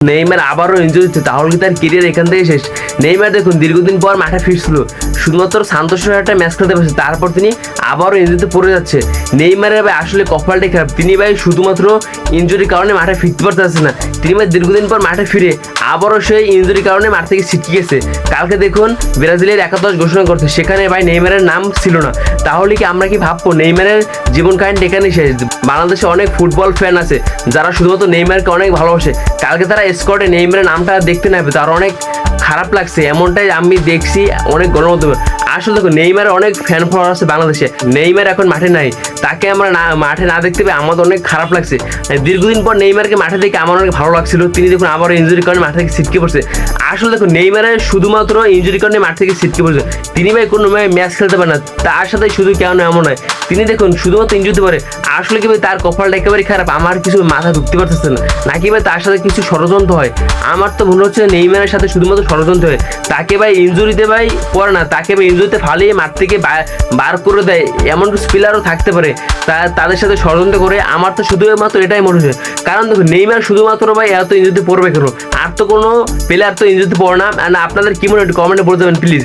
Neymar আবারও injury হচ্ছে তাহলে কি তার কেরিয়ার এখান থেকে শেষ? নেইমার দেখুন, দীর্ঘদিন পর মাঠে ফিরছিল। শুধুমাত্র সান্তোষের একটা ম্যাচ খেলতে পারছে, তারপর তিনি আবারও ইঞ্জুরিতে পড়ে যাচ্ছে। নেইমারের ভাই আসলে কপালটাই খারাপ। তিনি ভাই শুধুমাত্র ইঞ্জুরির কারণে মাঠে ফিরতে পারতেছে না। তিনি ভাই দীর্ঘদিন পর মাঠে ফিরে আবারও সেই ইঞ্জুরির কারণে মাঠ থেকে ছিটকে গেছে। কালকে দেখুন ব্রাজিলের একাদশ ঘোষণা করছে। সেখানে ভাই নেইমারের নাম ছিল না। তাহলে কি আমরা কি ভাববো? নেইমারের জীবন কাহিনী এখানেই শেষ। বাংলাদেশে অনেক ফুটবল ফ্যান আছে, যারা শুধুমাত্র নেইমারকে অনেক ভালোবাসে। কালকে তারা স্কোয়াডে নেইমারের নামটা দেখতে না পেয়ে তার অনেক খারাপ লাগছে এমনটাই আমি দেখছি অনেক গণমাধ্যমে। আসলে দেখো নেইমারের অনেক ফ্যান ফলোয়ার আছে বাংলাদেশে। নেইমার এখন মাঠে নাই। তাকে আমরা না, মাঠে না দেখতে পেয়ে আমাদের অনেক খারাপ লাগছে। দীর্ঘদিন পর নেইমারকে মাঠে দেখে আমার অনেক ভালো লাগছিল। তিনি দেখুন আবার ইঞ্জুরি কারণে মাঠ থেকে ছিটকে পড়ছে। আসলে দেখো নেইমারের শুধুমাত্র ইঞ্জুরি কারণে মাঠ থেকে ছিটকে পড়ছে। তিনি ভাই কোনো ম্যাচ খেলতে পারে না। তার সাথে শুধু কেন এমন নয় তিনি দেখুন শুধুমাত্র ইঞ্জুরি পারে আসলে কি ভাই, তার কপালটা একেবারে খারাপ। আমার কিছু মাথা ঢুকতে পারতেছে না। নাকি ভাই, তার সাথে কিছু ষড়যন্ত্র হয়? আমার তো মনে হচ্ছে নেইমারের সাথে শুধুমাত্র ষড়যন্ত্র হয়। তাকে ভাই ইঞ্জুরিতে ভাই পড়ে না। তাকে ভাই ইঞ্জুরিতে ফালিয়ে মাঠ থেকে বার করে দেয়। এমন স্পিলারও থাকতে পারে। তা, তাদের সাথে ষড়যন্ত্র করে আমার তো শুধুমাত্র এটাই মনে হচ্ছে। কারণ দেখো নেইমার শুধুমাত্র ভাই এত ইঞ্জুরিতে পড়বে কেন? আর তো কোনো প্লেয়ার তো ইঞ্জুরিতে পড়ে না। আপনাদের কি মনে হয়? কমেন্টে বলে দেবেন প্লিজ